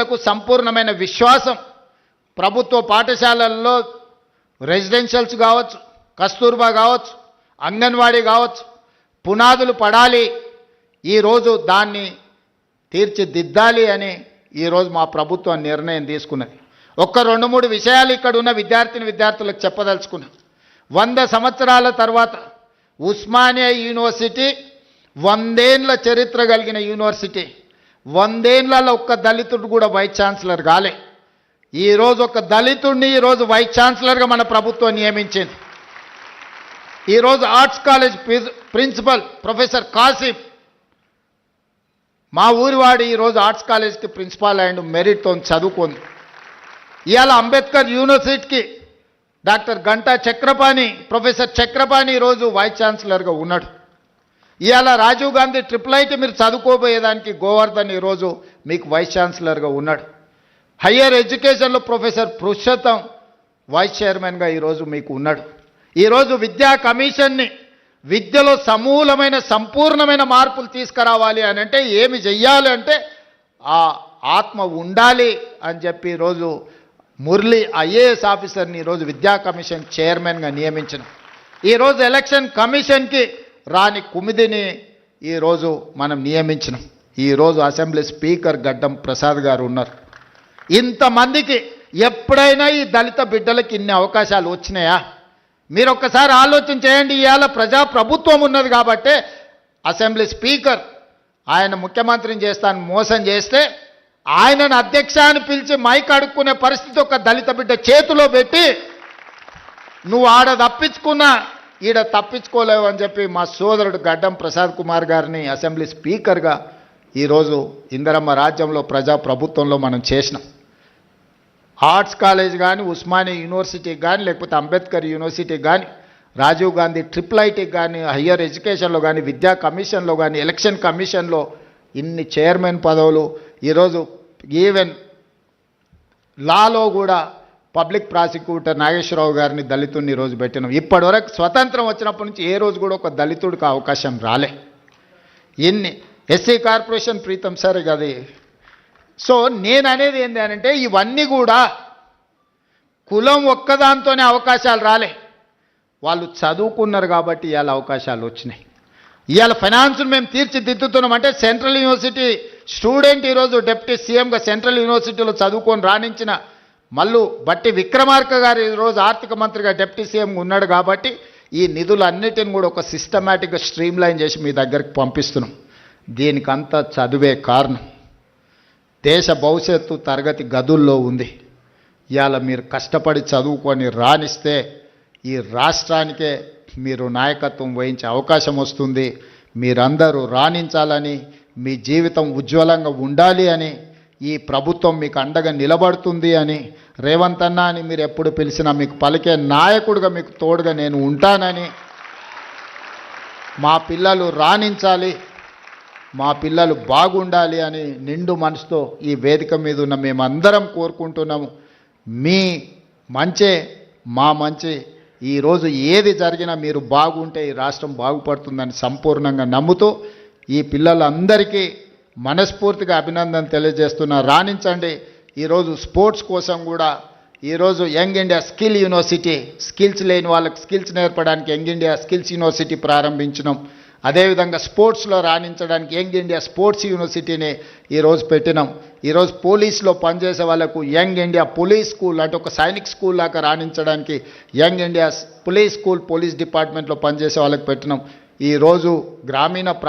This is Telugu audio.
లకు సంపూర్ణమైన విశ్వాసం. ప్రభుత్వ పాఠశాలల్లో రెసిడెన్షియల్స్ కావచ్చు కస్తూర్బా కావచ్చు అంగన్వాడీ కావచ్చు పునాదులు పడాలి. ఈరోజు దాన్ని తీర్చిదిద్దాలి అని ఈరోజు మా ప్రభుత్వం నిర్ణయం తీసుకున్నది. ఒక్క రెండు మూడు విషయాలు ఇక్కడ ఉన్న విద్యార్థిని విద్యార్థులకు చెప్పదలుచుకున్నా. వంద సంవత్సరాల తర్వాత ఉస్మానియా యూనివర్సిటీ వందేండ్ల చరిత్ర కలిగిన యూనివర్సిటీ. వందేళ్ళలో ఒక్క దళితుడు కూడా వైస్ ఛాన్సలర్ కాలే. ఈరోజు ఒక దళితుడిని ఈరోజు వైస్ ఛాన్సలర్గా మన ప్రభుత్వం నియమించింది. ఈరోజు arts college principal professor Kasif మా ఊరివాడు ఈరోజు ఆర్ట్స్ కాలేజ్కి ప్రిన్సిపాల్ అయ్యండు మెరిట్తో చదువుకుంది. ఇవాళ అంబేద్కర్ యూనివర్సిటీకి డాక్టర్ గంటా చక్రపాణి ప్రొఫెసర్ చక్రపాణి ఈరోజు వైస్ ఛాన్సలర్గా ఉన్నాడు. ఇవాళ రాజీవ్ గాంధీ ట్రిపుల్ ఐటీ మీరు చదువుకోబోయేదానికి గోవర్ధన్ ఈరోజు మీకు వైస్ ఛాన్సలర్గా ఉన్నాడు. హయ్యర్ ఎడ్యుకేషన్లో ప్రొఫెసర్ పురుషోత్తం వైస్ చైర్మన్గా ఈరోజు మీకు ఉన్నాడు. ఈరోజు విద్యా కమిషన్ని విద్యలో సమూలమైన సంపూర్ణమైన మార్పులు తీసుకురావాలి అని అంటే ఏమి చెయ్యాలి అంటే ఆ ఆత్మ ఉండాలి అని చెప్పి ఈరోజు మురళి ఐఏఎస్ ఆఫీసర్ని ఈరోజు విద్యా కమిషన్ చైర్మన్గా నియమించిన. ఈరోజు ఎలక్షన్ కమిషన్కి రాని కుమిదిని ఈరోజు మనం నియమించినాం. ఈరోజు అసెంబ్లీ స్పీకర్ గడ్డం ప్రసాద్ గారు ఉన్నారు. ఇంతమందికి ఎప్పుడైనా ఈ దళిత బిడ్డలకి ఇన్ని అవకాశాలు వచ్చినాయా? మీరు ఒక్కసారి ఆలోచన చేయండి ఇవాళ ప్రజా ప్రభుత్వం ఉన్నది కాబట్టే అసెంబ్లీ స్పీకర్ ఆయన ముఖ్యమంత్రిని చేస్తాను మోసం చేస్తే ఆయనను అధ్యక్ష అని పిలిచి మైక్ అడుక్కునే పరిస్థితి ఒక దళిత బిడ్డ చేతిలో పెట్టి నువ్వు ఆడ తప్పించుకున్నా ఈడ తప్పించుకోలేవు అని చెప్పి మా సోదరుడు గడ్డం ప్రసాద్ కుమార్ గారిని అసెంబ్లీ స్పీకర్గా ఈరోజు ఇందరమ్మ రాజ్యంలో ప్రజా ప్రభుత్వంలో మనం చేసినాం. ఆర్ట్స్ కాలేజ్ కానీ ఉస్మానియా యూనివర్సిటీకి కానీ లేకపోతే అంబేద్కర్ యూనివర్సిటీకి కానీ రాజీవ్ గాంధీ ట్రిపుల్ ఐటీకి కానీ హయ్యర్ ఎడ్యుకేషన్లో కానీ విద్యా కమిషన్లో కానీ ఎలక్షన్ కమిషన్లో ఇన్ని చైర్మన్ పదవులు ఈరోజు ఈవెన్ లాలో కూడా పబ్లిక్ ప్రాసిక్యూటర్ నాగేశ్వరరావు గారిని దళితుడిని రోజు పెట్టినాం. ఇప్పటివరకు స్వతంత్రం వచ్చినప్పటి నుంచి ఏ రోజు కూడా ఒక దళితుడికి అవకాశం రాలే. ఎన్ని ఎస్సీ కార్పొరేషన్ ప్రీతం సరే అది సో నేను అనేది ఏంటి అంటే ఇవన్నీ కూడా కులం ఒక్కదాంతోనే అవకాశాలు రాలే. వాళ్ళు చదువుకున్నారు కాబట్టి ఇవాళ అవకాశాలు వచ్చినాయి. ఇవాళ ఫైనాన్స్ను మేము తీర్చిదిద్దుతున్నామంటే సెంట్రల్ యూనివర్సిటీ స్టూడెంట్ ఈరోజు డిప్యూటీ సీఎంగా సెంట్రల్ యూనివర్సిటీలో చదువుకొని రాణించిన మళ్ళు బట్టి విక్రమార్క గారు ఈరోజు ఆర్థిక మంత్రిగా డిప్యూటీ సీఎం ఉన్నాడు కాబట్టి ఈ నిధులన్నిటిని కూడా ఒక సిస్టమేటిక్గా స్ట్రీమ్ లైన్ చేసి మీ దగ్గరికి పంపిస్తున్నాం. దీనికంతా చదువే కారణం. దేశ భవిష్యత్తు తరగతి గదుల్లో ఉంది. ఇవాళ మీరు కష్టపడి చదువుకొని రాణిస్తే ఈ రాష్ట్రానికే మీరు నాయకత్వం వహించే అవకాశం వస్తుంది. మీరందరూ రాణించాలని మీ జీవితం ఉజ్వలంగా ఉండాలి అని ఈ ప్రభుత్వం మీకు అండగా నిలబడుతుంది అని రేవంత్ అన్న అని మీరు ఎప్పుడు పిలిచినా మీకు పలికే నాయకుడిగా మీకు తోడుగా నేను ఉంటానని మా పిల్లలు రాణించాలి మా పిల్లలు బాగుండాలి అని నిండు మనసుతో ఈ వేదిక మీద ఉన్న మేమందరం కోరుకుంటున్నాము. మీ మంచే మా మంచి. ఈరోజు ఏది జరిగినా మీరు బాగుంటే ఈ రాష్ట్రం బాగుపడుతుందని సంపూర్ణంగా నమ్ముతూ ఈ పిల్లలందరికీ మనస్ఫూర్తిగా అభినందన తెలియజేస్తున్నా. రాణించండి. ఈరోజు స్పోర్ట్స్ కోసం కూడా ఈరోజు young India skill university skills లేని వాళ్ళకి స్కిల్స్ నేర్పడానికి యంగ్ ఇండియా స్కిల్స్ యూనివర్సిటీ ప్రారంభించినాం. అదేవిధంగా స్పోర్ట్స్లో రాణించడానికి యంగ్ ఇండియా స్పోర్ట్స్ యూనివర్సిటీని ఈరోజు పెట్టినాం. ఈరోజు పోలీస్లో పనిచేసే వాళ్ళకు యంగ్ ఇండియా పోలీస్ స్కూల్ అంటే ఒక సైనిక్ స్కూల్ లాగా రాణించడానికి young India police school police డిపార్ట్మెంట్లో పనిచేసే వాళ్ళకి పెట్టినాం. ఈరోజు గ్రామీణ ప్రా